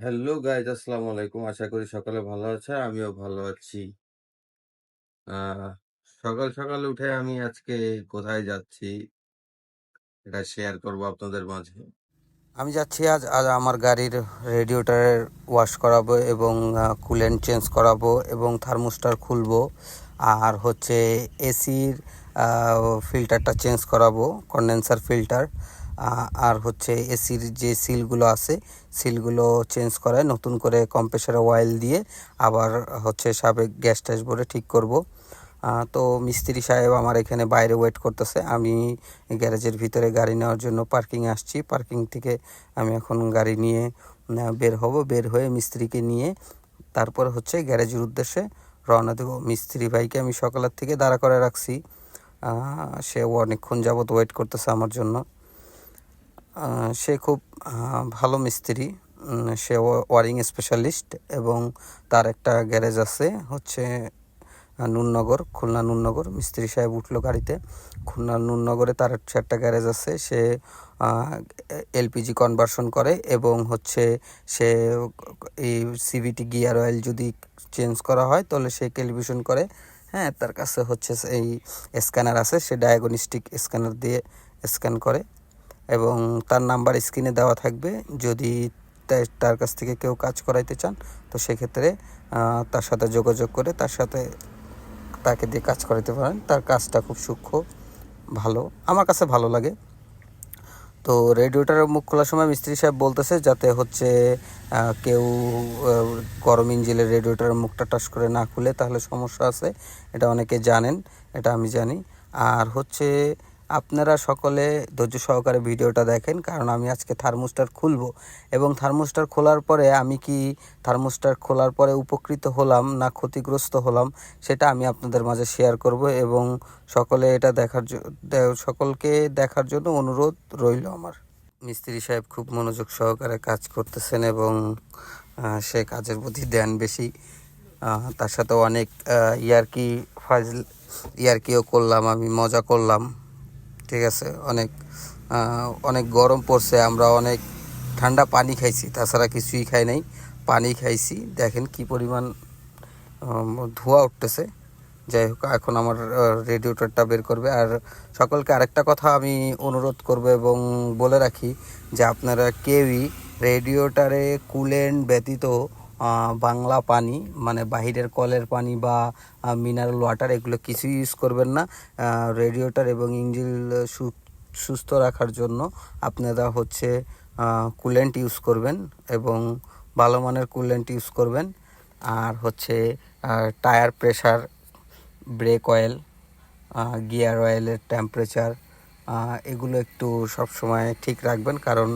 Hello guys আসসালামু আলাইকুম। আশা করি সকালে ভালো আছে, আমিও ভালো আছি। সকাল সকাল উঠে আমি আজকে কোথায় যাচ্ছি এটা শেয়ার করব আপনাদের মাঝে। আমি যাচ্ছি আজ আজ আমার গাড়ির রেডিওটারের ওয়াশ করাবো এবং কুলেন্ট চেঞ্জ করাবো এবং থার্মোস্টার খুলবো। আর হচ্ছে এসির ফিল্টারটা চেঞ্জ করাবো কন্ডেন্সার ফিল্টার আর হচ্ছে এসির যে সিলগুলো আছে, সিলগুলো চেঞ্জ করায় নতুন করে কম্প্রেসারে অয়েল দিয়ে আবার হচ্ছে সাবেক গ্যাস ট্যাস ভরে ঠিক করব। তো মিস্ত্রি সাহেব আমার এখানে বাইরে ওয়েট করতেছে। আমি গ্যারেজের ভিতরে গাড়ি নেওয়ার জন্য পার্কিং আসছি। পার্কিং থেকে আমি এখন গাড়ি নিয়ে বের হব। বের হয়ে মিস্ত্রিকে নিয়ে তারপর হচ্ছে গ্যারেজের উদ্দেশ্যে রওনা দেবো। মিস্ত্রি ভাইকে আমি সকালের থেকে দাঁড়া করে রাখছি। সে অনেকক্ষণ যাবত ওয়েট করতেছে আমার জন্য। সে খুব ভালো মিস্ত্রি। সে ওয়ারিং স্পেশালিস্ট এবং তার একটা গ্যারেজ আছে, হচ্ছে নুননগর, খুলনা নুননগর। মিস্ত্রি সাহেব উঠল গাড়িতে। খুলনা নুননগরে তার হচ্ছে একটা গ্যারেজ আছে। সে এলপিজি কনভার্সন করে এবং হচ্ছে সে, এই সিভিটি গিয়ার অয়েল যদি চেঞ্জ করা হয়, তাহলে সে টেলিভিশন করে। হ্যাঁ তার কাছে হচ্ছে এই স্ক্যানার আছে। সে ডায়াগনস্টিক স্ক্যানার দিয়ে স্ক্যান করে। এবং তার নাম্বার স্ক্রিনে দেওয়া থাকবে। যদি তার কাছ থেকে কেউ কাজ করাইতে চান, তো সেক্ষেত্রে তার সাথে যোগাযোগ করে তার সাথে তাকে দিয়ে কাজ করাতে পারেন। তার কাজটা খুব সূক্ষ্ম, ভালো, আমার কাছে ভালো লাগে। তো রেডিওটারের মুখ খোলার সময় মিস্ত্রি সাহেব বলতেছে, যাতে হচ্ছে কেউ গরম ইঞ্জিনের রেডিওটারের মুখটা টাস করে না খুলে, তাহলে সমস্যা আছে। এটা অনেকে জানেন, এটা আমি জানি। আর হচ্ছে আপনারা সকলে ধৈর্য সহকারে ভিডিওটা দেখেন, কারণ আমি আজকে থার্মোস্টার খুলব। এবং থার্মোস্টার খোলার পরে আমি কি থার্মোস্টার খোলার পরে উপকৃত হলাম না ক্ষতিগ্রস্ত হলাম, সেটা আমি আপনাদের মাঝে শেয়ার করব এবং সকলে এটা দেখার সকলকে দেখার জন্য অনুরোধ রইল আমার। মিস্ত্রি সাহেব খুব মনোযোগ সহকারে কাজ করতেছেন এবং সে কাজের প্রতি দেন বেশি। তার সাথে অনেক ইয়ার্কি ফাজল ইয়ার্কিও করলাম, আমি মজা করলাম। ঠিক আছে, অনেক অনেক গরম পড়ছে, আমরা অনেক ঠান্ডা পানি খাইছি, তাছাড়া কিছুই খাই নাই, পানি খাইছি, দেখেন কি পরিমাণ ধোঁয়া উঠতেছে, যাই হোক, এখন আমার রেডিওটারটা বের করবে, আর সকলকে আরেকটা কথা আমি অনুরোধ করব এবং বলে রাখি যে আপনারা কেউই রেডিওটারে কুলেন্ট ব্যতীত বাংলা পানি মানে বাহিরের কলের পানি বা মিনারেল ওয়াটার এগুলো কিছুই ইউজ করবেন না। রেডিওটার এবং ইঞ্জিন সুস্থ রাখার জন্য আপনারা হচ্ছে কুলেন্ট ইউজ করবেন এবং ভালো মানের কুলেন্ট ইউজ করবেন। আর হচ্ছে tyre pressure brake oil gear অয়েলের টেম্পারেচার এগুলো একটু সবসময় ঠিক রাখবেন কারণ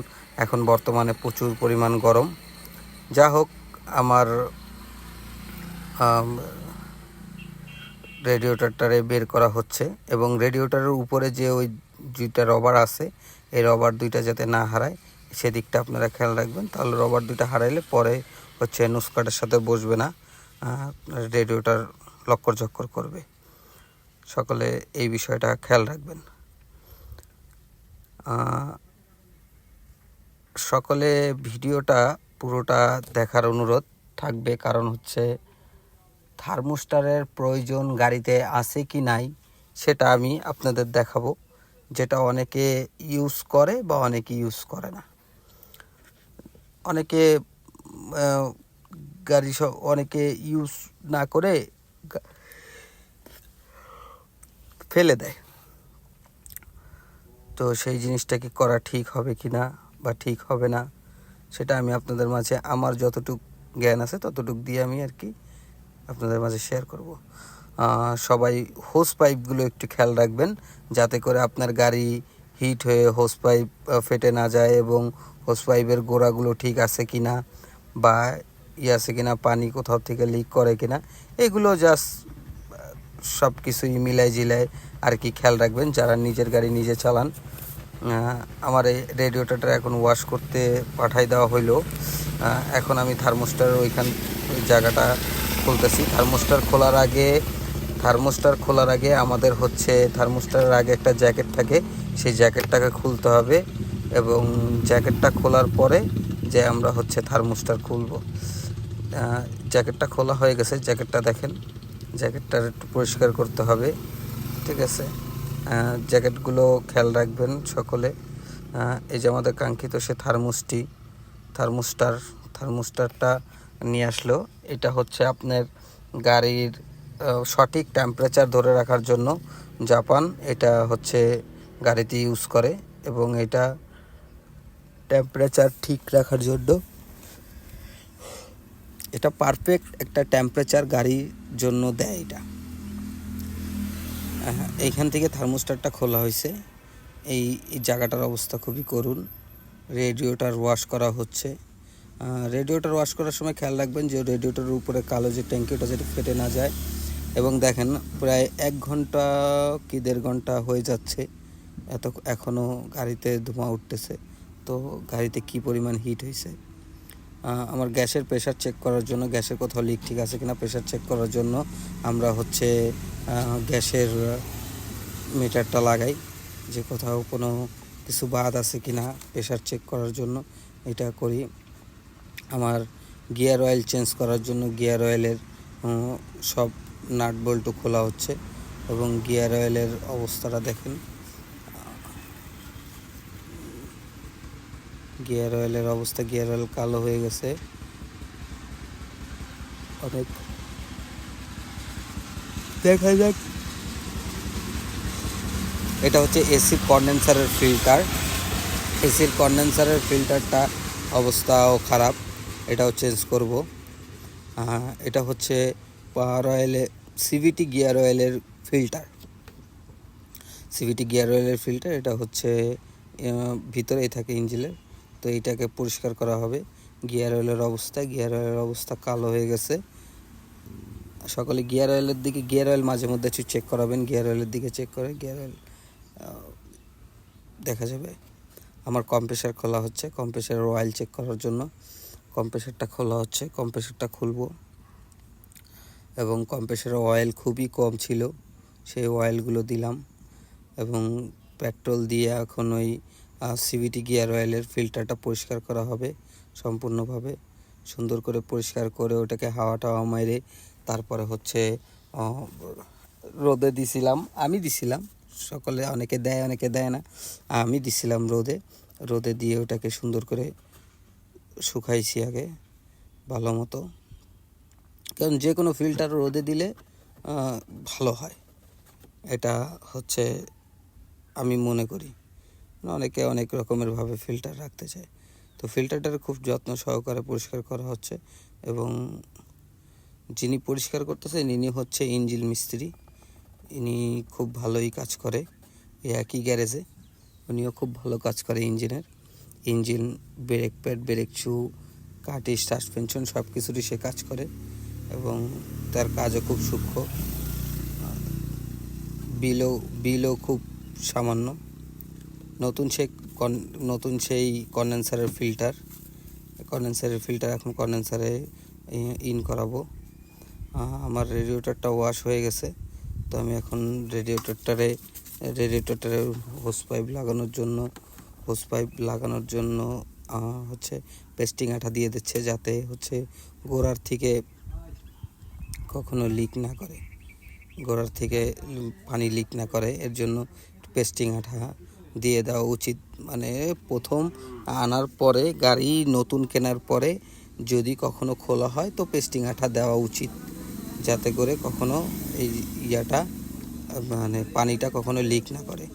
এখন বর্তমানে প্রচুর পরিমাণ গরম। যা হোক আমার আম, রেডিওটারটারে বের করা হচ্ছে এবং রেডিওটারের উপরে যে ওই দুইটা রবার আছে এই রবার দুইটা যাতে না হারায় সেদিকটা আপনারা খেয়াল রাখবেন। তাহলে রবার দুইটা হারাইলে পরে হচ্ছে নুসকাটের সাথে বসবে না রেডিওটার লক্কর ঝক্কর করবে। সকলে এই বিষয়টা খেয়াল রাখবেন। সকলে ভিডিওটা পুরোটা দেখার অনুরোধ থাকবে, কারণ হচ্ছে থার্মোস্টারের প্রয়োজন গাড়িতে আছে কি নাই সেটা আমি আপনাদের দেখাবো, যেটা অনেকে ইউজ করে বা অনেকে ইউজ করে না। অনেকে গাড়ি সব অনেকে ইউজ না করে ফেলে দেয়। তো সেই জিনিসটা কি করা ঠিক হবে কি না বা ঠিক হবে না সেটা আমি আপনাদের মাঝে আমার যতটুক জ্ঞান আছে ততটুক দিয়ে আমি আর কি আপনাদের মাঝে শেয়ার করব। সবাই হোস পাইপগুলো একটু খেয়াল রাখবেন যাতে করে আপনার গাড়ি হিট হয়ে হোস পাইপ ফেটে না যায় এবং হোস পাইপের গোড়াগুলো ঠিক আছে কি না বা ই আছে কি না পানি কোথাও থেকে লিক করে কি না এগুলো জাস্ট সব কিছুই মিলাই জিলাই আর কি খেয়াল রাখবেন। যারা নিজের গাড়ি নিজে চালান আমার এই রেডিওটাটা এখন ওয়াশ করতে পাঠাই দেওয়া হইল। এখন আমি থার্মোস্টার ওইখান ওই জায়গাটা খুলতেছি। থার্মোস্টার খোলার আগে থার্মোস্টার খোলার আগে আমাদের হচ্ছে থার্মোস্টারের আগে একটা জ্যাকেট থাকে। সেই জ্যাকেটটাকে খুলতে হবে এবং জ্যাকেটটা খোলার পরে যে আমরা হচ্ছে থার্মোস্টার খুলবো। জ্যাকেটটা খোলা হয়ে গেছে। জ্যাকেটটা দেখেন জ্যাকেটটা একটু পরিষ্কার করতে হবে। ঠিক আছে? জ্যাকেটগুলো খেয়াল রাখবেন সকলে। এই যে আমাদের কাঙ্ক্ষিত সে থার্মোসটি, থার্মোস্টার, থার্মোস্টারটা নিয়ে আসলো। এটা হচ্ছে আপনার গাড়ির সঠিক টেম্পারেচার ধরে রাখার জন্য জাপান এটা হচ্ছে গাড়িতে ইউজ করে এবং এটা টেম্পারেচার ঠিক রাখার জন্য এটা পারফেক্ট একটা টেম্পারেচার গাড়ির জন্য দেয় এটা। এইখান থেকে থার্মোস্টারটা খোলা হয়েছে। এই জায়গাটার অবস্থা খুবই করুণ। রেডিওটার ওয়াশ করা হচ্ছে। রেডিওটার ওয়াশ করার সময় খেয়াল রাখবেন যে রেডিওটার উপরে কালো যে ট্যাঙ্কি ওটা যেটা ফেটে না যায়। এবং দেখেন, প্রায় এক ঘণ্টা কি দেড় ঘণ্টা হয়ে যাচ্ছে। এত এখনও গাড়িতে ধোঁয়া উঠতেছে। তো গাড়িতে কি পরিমাণ হিট হয়েছে? আমার গ্যাসের প্রেশার চেক করার জন্য, গ্যাসের কোথাও লিক ঠিক আছে কিনা প্রেশার চেক করার জন্য আমরা হচ্ছে গ্যাসের মিটারটা লাগাই, যে কোথাও কোনো কিছু বাদ আছে কি না প্রেশার চেক করার জন্য এটা করি। আমার গিয়ার অয়েল চেঞ্জ করার জন্য গিয়ার অয়েলের সব নাট বল্টু খোলা হচ্ছে এবং গিয়ার অয়েলের অবস্থাটা দেখেন। গিয়ার অয়েলের অবস্থা গিয়ার অয়েল কালো হয়ে গেছে। অনেক দেখা যাক। এটা হচ্ছে এসির কন্ডেন্সারের ফিল্টার। এসির কন্ডেন্সারের ফিল্টারটা অবস্থাও খারাপ। এটাও চেঞ্জ করব। এটা হচ্ছে পাওয়ার অয়েলে সিভিটি গিয়ার অয়েলের ফিল্টার। সিভিটি গিয়ার অয়েলের ফিল্টার, এটা হচ্ছে ভিতরেই থাকে ইঞ্জিনের। তো এটাকে পরিষ্কার করা হবে। গিয়ার অয়েলের অবস্থা, গিয়ার অয়েলের অবস্থা কালো হয়ে গেছে। সকলে গিয়ার অয়েলের দিকে গিয়ার অয়েল মাঝে মধ্যে একটু চেক করাবেন গিয়ার অয়েলের দিকে চেক করে গিয়ার অয়েল দেখা যাবে। আমার কম্প্রেসার খোলা হচ্ছে কম্প্রেসারের অয়েল চেক করার জন্য। কম্প্রেসারটা খোলা হচ্ছে কম্প্রেসারটা খুলব। এবং কম্প্রেসারের অয়েল খুবই কম ছিল, সেই অয়েলগুলো দিলাম। এবং পেট্রোল দিয়ে এখন ওই সিভিটি গিয়ার অয়েলের ফিল্টারটা পরিষ্কার করা হবে সম্পূর্ণভাবে। সুন্দর করে পরিষ্কার করে ওটাকে হাওয়া টাওয়া মেরে তারপরে হচ্ছে রোদে দিছিলাম, আমি দিছিলাম, সকলে অনেকে দেয় অনেকে দেয় না, আমি দিছিলাম রোদে রোদে দিয়ে ওটাকে সুন্দর করে শুকাইছি আগে, ভালো মতো। কারণ যে কোনো ফিল্টার রোদে দিলে ভালো হয়। এটা হচ্ছে আমি মনে করি। অনেকে অনেক রকমের ভাবে ফিল্টার রাখতে চায়। তো ফিল্টারটার খুব যত্ন সহকারে পরিষ্কার করা হচ্ছে এবং যিনি পরিষ্কার করতেছেন, ইনি হচ্ছে ইঞ্জিল মিস্ত্রি। ইনি খুব ভালোই কাজ করে একই গ্যারেজে। উনিও খুব ভালো কাজ করে ইঞ্জিনের। Engine, brake pad, brake shoe কাটিস suspension সব কিছুরই সে কাজ করে এবং তার কাজও খুব সূক্ষ্ম। বিলও বিলও খুব সামান্য। নতুন সে নতুন সেই কন্ডেন্সারের ফিল্টার কন্ডেন্সারের ফিল্টার এখন কন্ডেন্সারে ইন করাবো। আমার রেডিয়েটরটা ওয়াশ হয়ে গেছে। তো আমি এখন রেডিয়েটরটারে রেডিয়েটরটারে হোস পাইপ লাগানোর জন্য হোস পাইপ লাগানোর জন্য হচ্ছে পেস্টিং আঠা দিয়ে দিচ্ছে যাতে হচ্ছে গোড়ার থেকে কখনো লিক না করে। গোড়ার থেকে পানি লিক না করে, এর জন্য পেস্টিং আঠা দিয়ে দেওয়া উচিত। মানে প্রথম আনার পরে, গাড়ি নতুন কেনার পরে যদি কখনো খোলা হয়, তো পেস্টিং আঠা দেওয়া উচিত। যাতে করে কখনো এই ইয়াটা মানে পানিটা কখনো লিক না করে।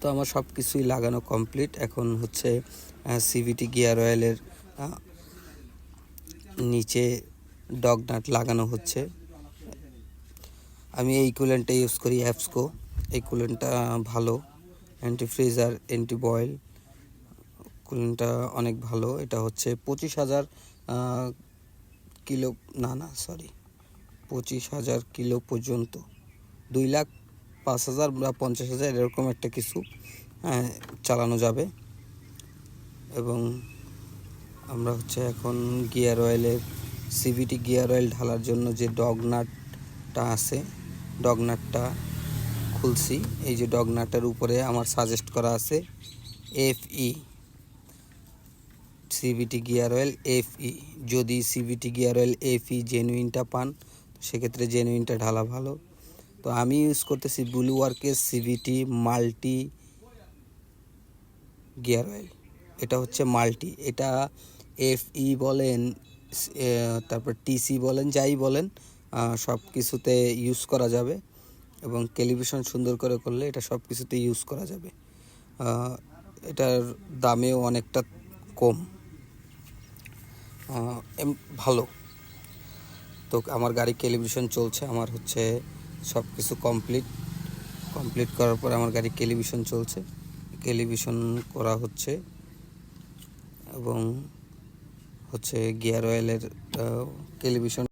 তো আমার সব কিছুই লাগানো কমপ্লিট। এখন হচ্ছে সিভিটি গিয়ার অয়েলের নিচে ডগ নাট লাগানো হচ্ছে। আমি এই কুলেন্টটা ইউজ করি অ্যাপসকো। কুলেন্টটা ভালো অ্যান্টি ফ্রিজার অ্যান্টি বয়েল কুলেন্টটা অনেক ভালো। এটা হচ্ছে পঁচিশ হাজার কিলো না না সরি পঁচিশ হাজার কিলো পর্যন্ত। দুই লাখ পাঁচ হাজার বা পঞ্চাশ হাজার এরকম একটা কিছু হ্যাঁ, চালানো যাবে। এবং আমরা হচ্ছে এখন গিয়ার অয়েলের সিভিটি গিয়ার অয়েল ঢালার জন্য যে ডগনাটটা আছে ডগ নাটটা খুলছি। এই যে ডগনাটার উপরে আমার সাজেস্ট করা আছে F E CVT gear oil F E যদি CVT gear oil F E জেনুইনটা পান সেক্ষেত্রে জেনুইনটা ঢালা ভালো। তো আমি ইউজ করতেছি ব্লু ওয়ার্কের সিভিটি মাল্টি গিয়ার অয়েল এটা হচ্ছে মাল্টি এটা এফ ই বলেন স- এ, তারপর টিসি বলেন যাই বলেন সব কিছুতে ইউজ করা যাবে। এবং টেলিভিশন সুন্দর করে করলে এটা সব কিছুতে ইউজ করা যাবে। এটার দামেও অনেকটা কম। এম- ভালো। তো আমার গাড়ি টেলিভিশন চলছে, আমার হচ্ছে সব কিছু কমপ্লিট কমপ্লিট করার পর আমার গাড়ি টেলিভিশন চলছে। টেলিভিশন করা হচ্ছে এবং হচ্ছে গিয়ার অয়েলের টেলিভিশন